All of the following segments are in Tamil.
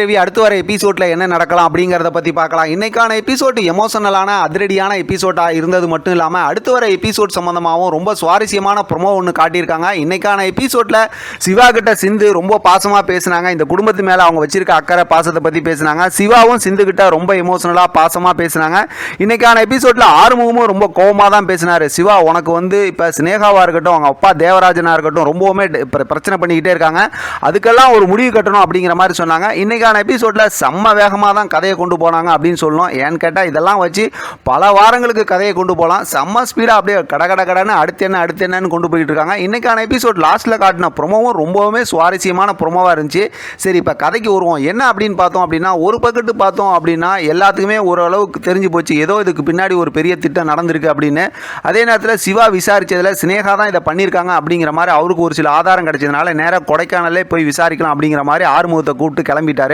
ரவி அடுத்து வர எபிசோட்ல என்ன நடக்கலாம் அப்படிங்கிறத பத்தி பார்க்கலாம். இன்னைக்கான எபிசோட் எமோஷனலான அதிரடியான எபிசோடா இருந்தது மட்டும் இல்லாம அடுத்து வர எபிசோட் சம்பந்தமாகவும் ரொம்ப சுவாரஸ்யமான ப்ரொமோ ஒன்று காட்டியிருக்காங்க. இன்னைக்கான எபிசோட்ல சிவா கிட்ட சிந்து ரொம்ப பாசமா பேசினாங்க. இந்த குடும்பத்து மேல அவங்க வச்சிருக்க அக்கறை பாசத்தை பத்தி பேசினாங்க. சிவாவும் சிந்து கிட்ட ரொம்ப எமோஷனலா பாசமா பேசினாங்க. இன்னைக்கான எபிசோட்ல ஆறுமுகமும் ரொம்ப கோவமா தான் பேசினாரு. சிவா உனக்கு வந்து இப்ப சினேகாவா இருக்கட்டும் அவங்க அப்பா தேவராஜனா இருக்கட்டும் ரொம்பவுமே பிரச்சனை பண்ணிக்கிட்டே இருக்காங்க. அதுக்கெல்லாம் ஒரு முடிவு கட்டணும் அப்படிங்கிற மாதிரி சொன்னாங்க. இன்னைக்கான எபிசோடில் செம்ம வேகமாக தான் கதையை கொண்டு போனாங்க அப்படின்னு சொல்லணும். ஏன்னு கேட்டால் இதெல்லாம் வச்சு பல வாரங்களுக்கு கதையை கொண்டு போகலாம் செம்ம ஸ்பீடாக அப்படியே கட கட கடன்னு அடுத்து என்ன அடுத்து என்னன்னு கொண்டு போயிட்டு இருக்காங்க. இன்றைக்கான எபிசோட் லாஸ்ட்டில் காட்டின ப்ரொமோவும் ரொம்பவுமே சுவாரஸ்யமான ப்ரொமோவாக இருந்துச்சு. சரி இப்போ கதைக்கு வருவோம். என்ன அப்படின்னு பார்த்தோம் அப்படின்னா ஒரு பக்கத்து பார்த்தோம் அப்படின்னா எல்லாத்துக்குமே ஓரளவுக்கு தெரிஞ்சு போச்சு. ஏதோ இதுக்கு பின்னாடி ஒரு பெரிய திட்டம் நடந்திருக்கு அப்படின்னு. அதே நேரத்தில் சிவா விசாரித்ததில் சினேகா தான் இதை பண்ணியிருக்காங்க அப்படிங்கிற மாதிரி அவருக்கு ஒரு சில ஆதாரம் கிடைச்சதுனால நேராக கொடைக்கானலே போய் விசாரிக்கலாம் அப்படிங்கிற மாதிரி ஆறுமுகத்தை கூப்பிட்டு கிளம்பிட்டாரு.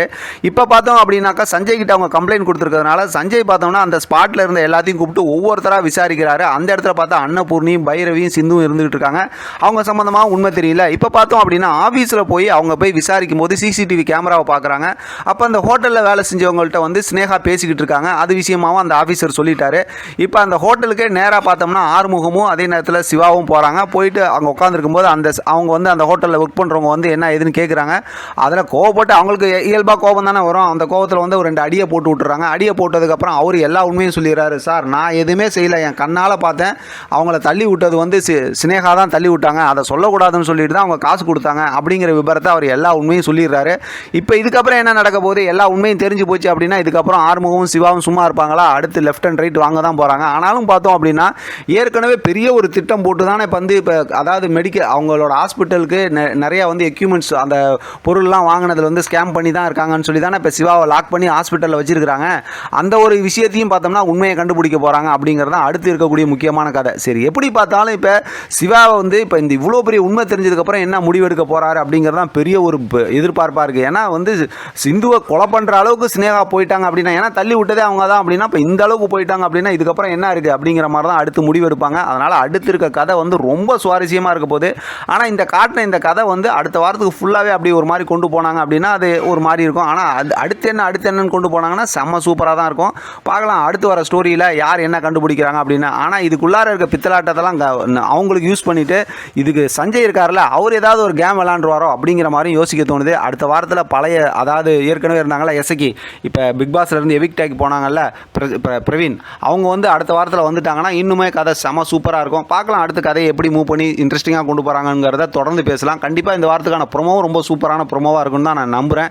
இப்போ பார்த்தோம் அப்படின்னாக்கா சஞ்சய் கிட்ட அவங்க கம்ப்ளைண்ட் கொடுத்துருக்கிறதுனால சஞ்சய் பார்த்தோம்னா அந்த ஸ்பாட்டில் இருந்த எல்லாத்தையும் கூப்பிட்டு ஒவ்வொருத்தராக விசாரிக்கிறாரு. அந்த இடத்துல பார்த்தா அன்னபூர்ணியும் பைரவியும் சிந்துவும் இருந்துகிட்டு இருக்காங்க. அவங்க சம்மந்தமாக உண்மை தெரியல. இப்போ பார்த்தோம் அப்படின்னா ஆஃபீஸில் போய் அவங்க போய் விசாரிக்கும் போது சிசிடிவி கேமராவை பார்க்குறாங்க அப்போ அந்த ஹோட்டலில் வேலை செஞ்சவங்கள்ட்ட வந்து ஸ்னேகா பேசிக்கிட்டு இருக்காங்க. அது விஷயமாவும் அந்த ஆஃபீஸர் சொல்லிட்டாரு. இப்போ அந்த ஹோட்டலுக்கே நேராக பார்த்தோம்னா ஆறுமுகமும் அதே நேரத்தில் சிவாவும் போகிறாங்க போயிட்டு அங்கே உட்காந்துருக்கும் போது அந்த அவங்க வந்து அந்த ஹோட்டலில் ஒர்க் பண்ணுறவங்க வந்து என்ன ஏதுன்னு கேட்குறாங்க அதில் கோவப்பட்டு அவங்களுக்கு இயல்பாக கோபம் தானே வரும். அந்த கோவத்தில் வந்து ஒரு ரெண்டு அடியை போட்டு விட்டுறாங்க. அடியை போட்டதுக்கப்புறம் அவர் எல்லா உண்மையும் சொல்லிடுறாரு. சார் நான் எதுவுமே செய்யலை. என் கண்ணால் பார்த்தேன். அவங்கள தள்ளி விட்டது வந்து சி சினேகா தான் தள்ளி விட்டாங்க. அதை சொல்லக்கூடாதுன்னு சொல்லிட்டு தான் அவங்க காசு கொடுத்தாங்க. அப்படிங்கிற விபரத்தை அவர் எல்லா உண்மையும் சொல்லிடுறாரு. இப்போ இதுக்கப்புறம் என்ன நடக்க போகுது? எல்லா உண்மையும் தெரிஞ்சு போச்சு அப்படின்னா இதுக்கப்புறம் ஆறுமுகமும் சிவாவும் சும்மா இருப்பாங்களா? அடுத்து லெஃப்ட் அண்ட் ரைட் வாங்க தான் போகிறாங்க ஆனாலும் பார்த்தோம் அப்படின்னா ஏற்கனவே பெரிய ஒரு திட்டம் போட்டு தானே இப்போ வந்து இப்போ அதாவது மெடிக்கல் அவங்களோட ஹாஸ்பிட்டலுக்கு நிறைய வந்து எக்யூப்மெண்ட்ஸ் அந்த பொருள்லாம் வாங்கினதுல வந்து ஸ்கேம் பண்ணி தான் இருக்காங்கன்னு சொல்லி தானே இப்போ சிவாவை லாக் பண்ணி ஹாஸ்பிட்டலில் வச்சிருக்கிறாங்க. அந்த ஒரு விஷயத்தையும் பார்த்தோம்னா உண்மையை கண்டுபிடிக்க போகிறாங்க அப்படிங்கிறது தான் அடுத்து இருக்கக்கூடிய முக்கியமான கதை. சரி எப்படி பார்த்தாலும் இப்போ சிவாவை வந்து இப்போ இந்த இவ்வளோ பெரிய உண்மை தெரிஞ்சதுக்கப்புறம் என்ன முடிவெடுக்க போகிறாரு அப்படிங்கிறது தான் பெரிய ஒரு எதிர்பார்ப்பாக இருக்குது ஏன்னா வந்து சிந்துவை கொலை பண்ணுற அளவுக்கு ஸ்னேகா போயிட்டாங்க அப்படின்னா ஏன்னா தள்ளி விட்டதே அவங்க தான் அப்படின்னா இப்போ இந்த அளவுக்கு போயிட்டாங்க அப்படின்னா இதுக்கப்புறம் என்ன இருக்குது அப்படிங்கிற மாதிரி தான் அடுத்து முடிவெடுப்பாங்க. அதனால் அடுத்து இருக்க கதை வந்து ரொம்ப சுவாரஸ்யமாக இருக்க போகுது. ஆனால் இந்த காட்டின இந்த கதை வந்து அடுத்த வாரத்துக்கு ஃபுல்லாகவே அப்படி ஒரு மாதிரி கொண்டு போனாங்க அப்படின்னா அது ஒரு மாதிரி இருக்கும் ஆனால் அது அடுத்து என்ன அடுத்து என்னன்னு கொண்டு போனாங்கன்னா செம்ம சூப்பராக தான் இருக்கும். பார்க்கலாம் அடுத்து வர ஸ்டோரியில் யார் என்ன கண்டுபிடிக்கிறாங்க அப்படின்னு. ஆனால் இதுக்குள்ளார இருக்க பித்தலாட்டத்தெல்லாம் அவங்களுக்கு யூஸ் பண்ணிவிட்டு இதுக்கு சஞ்சய் இருக்கார்ல அவர் ஏதாவது ஒரு கேம் விளாண்டுருவாரோ அப்படிங்கிற மாதிரி யோசிக்க தோணுது. அடுத்த வாரத்தில் பழைய அதாவது ஏற்கனவே இருந்தாங்களா எசக்கி இப்போ பிக் பாஸ்ல இருந்து எவிக் டேக் போனாங்கல்ல பிர- பிரவீன். அவங்க வந்து அடுத்த வாரத்தில் வந்துட்டாங்கன்னா இன்னுமே கதை செம சூப்பராக இருக்கும். பார்க்கலாம் அடுத்த கதையை எப்படி மூவ் பண்ணி இன்ட்ரெஸ்டிங்காக கொண்டு போகிறாங்கிறத தொடர்ந்து பேசலாம். கண்டிப்பாக இந்த வாரத்துக்கான ப்ரொமோவும் ரொம்ப சூப்பரான ப்ரொமோவாக இருக்கும்னு தான் நான் நம்புகிறேன்